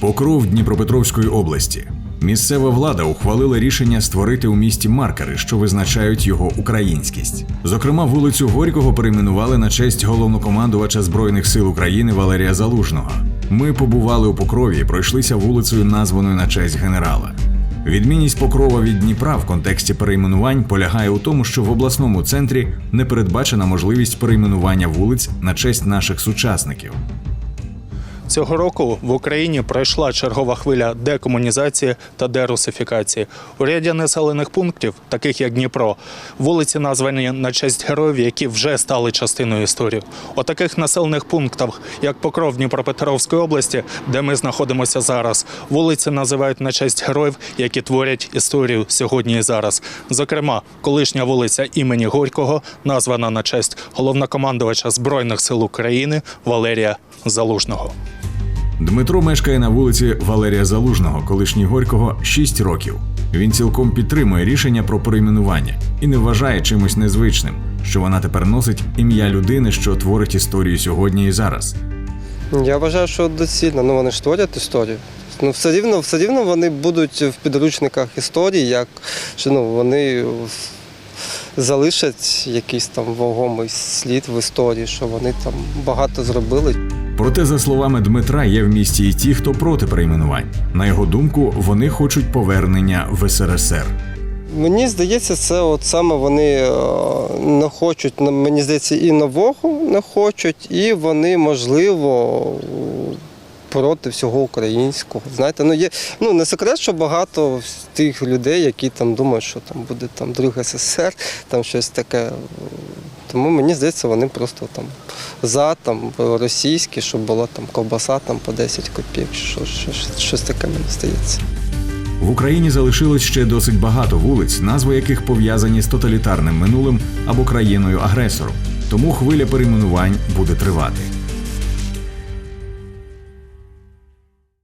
Покров Дніпропетровської області. Місцева влада ухвалила рішення створити у місті маркери, що визначають його українськість. Зокрема, вулицю Горького перейменували на честь головнокомандувача Збройних сил України Валерія Залужного. Ми побували у Покрові і пройшлися вулицею, названою на честь генерала. Відмінність Покрова від Дніпра в контексті перейменувань полягає у тому, що в обласному центрі не передбачена можливість перейменування вулиць на честь наших сучасників. Цього року в Україні пройшла чергова хвиля декомунізації та дерусифікації. У ряді населених пунктів, таких як Дніпро, вулиці названі на честь героїв, які вже стали частиною історії. У таких населених пунктах, як Покров Дніпропетровської області, де ми знаходимося зараз, вулиці називають на честь героїв, які творять історію сьогодні і зараз. Зокрема, колишня вулиця імені Горького названа на честь головнокомандувача Збройних сил України Валерія Залужного. Дмитро мешкає на вулиці Валерія Залужного, колишній Горького, 6 років. Він цілком підтримує рішення про перейменування і не вважає чимось незвичним, що вона тепер носить ім'я людини, що творить історію сьогодні і зараз. Я вважаю, що доцільно. Ну вони ж творять історію. Ну, все рівно, все рівно вони будуть в підручниках історії, як що ну, вони залишать якийсь там вагомий слід в історії, що вони там багато зробили. Проте, за словами Дмитра, є в місті і ті, хто проти перейменувань. На його думку, вони хочуть повернення в СРСР. Мені здається, це от саме вони е, не хочуть, мені здається, і нового не хочуть, і вони, можливо, проти всього українського. Знаєте, ну є ну не секрет, що багато тих людей, які там думають, що там буде там друг СССР, там щось таке. Тому мені здається, вони просто там за там російські, щоб була там ковбаса там по 10 копійок, що, що, щось, щось таке мені здається. В Україні залишилось ще досить багато вулиць, назви яких пов'язані з тоталітарним минулим або країною агресором. Тому хвиля перейменувань буде тривати.